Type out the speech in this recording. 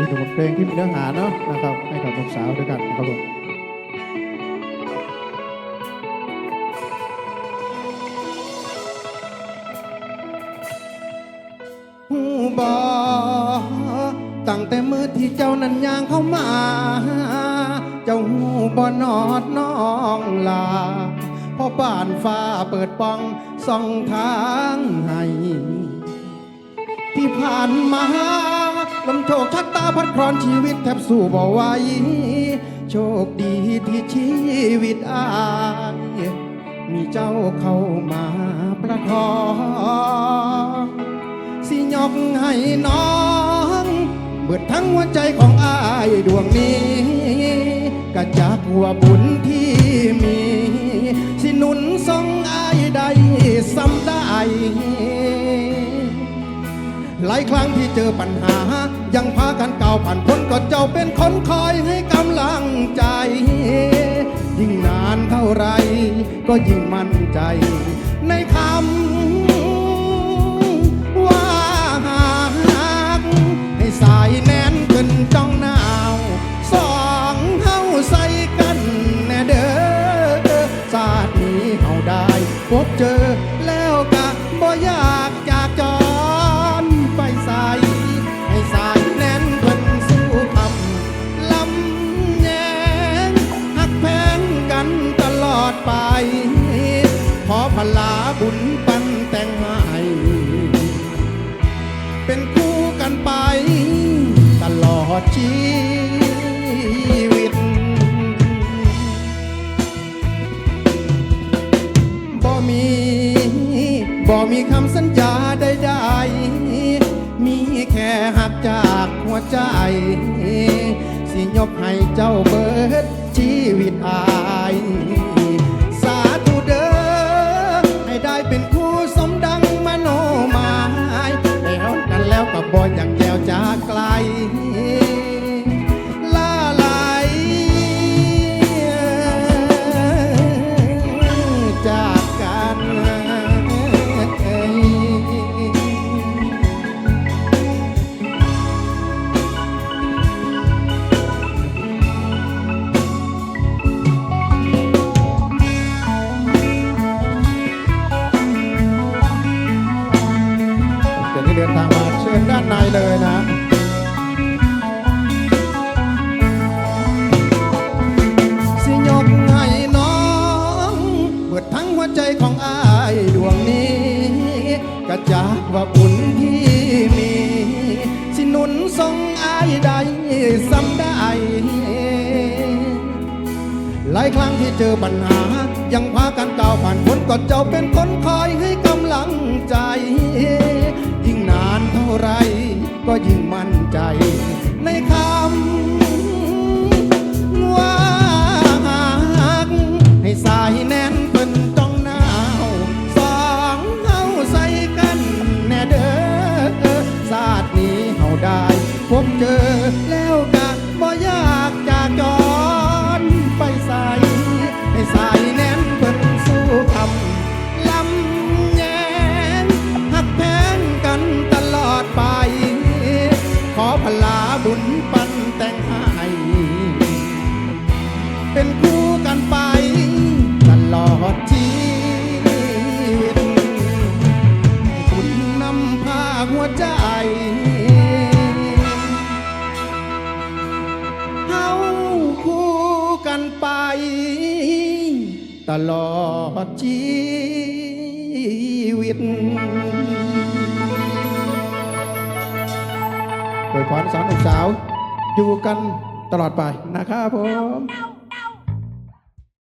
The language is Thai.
อีกหนึ่งบทเพลงที่มีเนื้อหาเนาะนะครับให้กับลูกสาวด้วยกันนะครับผมหูบอตั้งแต่มือที่เจ้านั้นย่างเข้ามา เจ้าหูบอนอดน้องลาเพราะบ้านฟ้าเปิดป้องส่องทางให้ที่ผ่านมา ลมโชคชักตาพัดครอนชีวิตแทบสู้บ่ไหวโชคดีที่ชีวิตอายมีเจ้าเข้ามาประคองสิยกให้น้องเบิดทั้งหัวใจของอายดวงนี้กะจักว่าบุญที่มีายครั้งที่เจอปัญหา ยังพากันเก่าวผ่านพ้นก็เจ้าเป็นคนคอยให้กำลังใจ ยิ่งนานเท่าไร ก็ยิ่งมั่นใจ ในคำว่าหากให้สายแน่นขึ้นจ้องหนาวสองเฮาใส่กันแน่เด้อศาสตร์นี้เฮาได้พบเจอ บุญปันแต่งให้เป็นคู่กันไป ตลอดชีวิตบ่มีบ่มีคำสัญญาใดๆมีแค่หักจากหัวใจ สิยกให้เจ้าเบิดชีวิตอาย บ่อยากแยวจากไกลลาไหลจากกันเดี๋ยวที่เดินทางมา เชิญด้านในเลยนะสิยกให้น้องเปิดทั้งหัวใจของอายดวงนี้ กระจากว่าบุญที่มี สิหนุนทรงอายได้ซ้ำได้หลายครั้งที่เจอปัญหา ยังพากันก้าวผ่านพ้นก็เจ้าเป็น เจอแล้วกะบ่อยากจากจรไปใส่ให้สายแน่นเพิ่นสู้คำลำแยงหักแพงกันตลอดไป ขอพลาบุญปันแต่งให้เป็นคู่ กันไป ตลอดชีวิตโดยพรสอนลูกสาว อยู่กันตลอดไปนะครับผม